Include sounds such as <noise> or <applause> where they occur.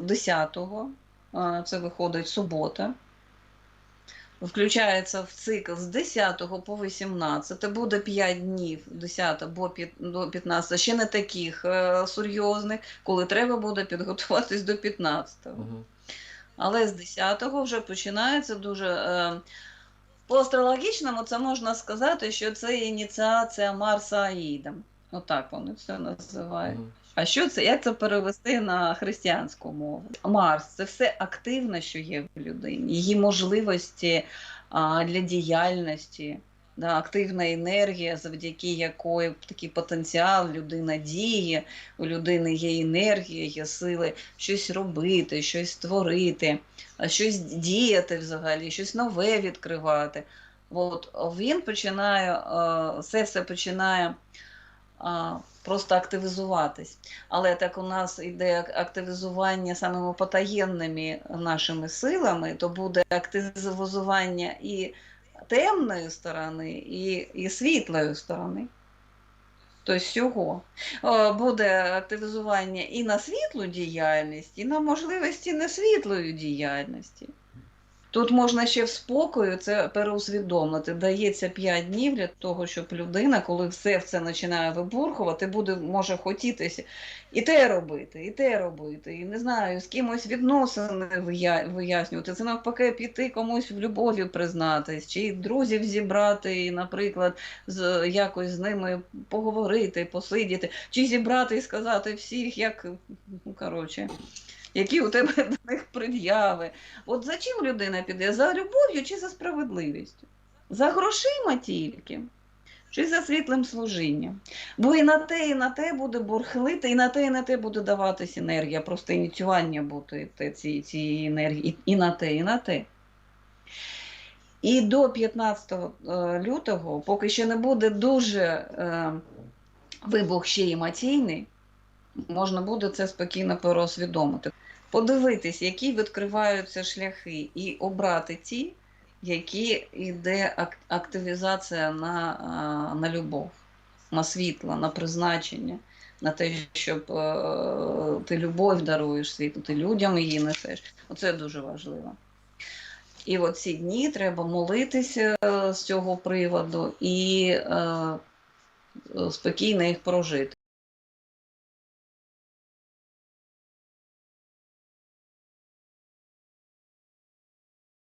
10-го, е, це виходить субота. Включається в цикл з 10 по 18, буде 5 днів, 10 або до 15, ще не таких е, серйозних, коли треба буде підготуватись до 15. Мгм. Але з 10-го вже починається дуже. Е, по астрологічному це можна сказати, що це ініціація Марса Аїдом. Отак вони це називають. А що це? Як це перевести на християнську мову? Марс це все активне, що є в людині, її можливості а, для діяльності, да, активна енергія, завдяки якої такий потенціал людина діє, у людини є енергія, є сили щось робити, щось створити, щось діяти взагалі, щось нове відкривати. От він починає, це все починає просто активізуватись. Але так у нас ак- активізування самими потаєнними нашими силами, то буде активізування і темної сторони, і, і світлої сторони. Тобто всього. Е, Буде активізування і на світлу діяльність, і на можливості несвітлої діяльності. Тут можна ще в спокою це переусвідомити. Дається 5 днів для того, щоб людина, коли все це починає вибурхувати, буде може хотітися і те робити, і те робити, і не знаю, з кимось відносини вияснювати. Це навпаки піти комусь в любові признатись, чи друзів зібрати, і, наприклад, з якось з ними поговорити, посидіти, чи зібрати і сказати всіх, як ну, коротше. Які у тебе <laughs> до них пред'яви? От за чим людина піде? За любов'ю чи за справедливістю? За грошима тільки, чи за світлим служінням? Бо і на те, і на те буде бурхлити, і на те, і на те буде даватись енергія, просто ініціювання бути те- ці- цієї енергії, і, і на те, і на те. І до 15 е, лютого, поки ще не буде дуже е, вибух ще емоційний, можна буде це спокійно переосвідомити. Подивитись, які відкриваються шляхи, і обрати ті, які йде активізація на, на любов, на світло, на призначення, на те, щоб е, ти любов даруєш світу, ти людям її несеш. Оце дуже важливо. І от ці дні треба молитися е, з цього приводу і е, спокійно їх прожити.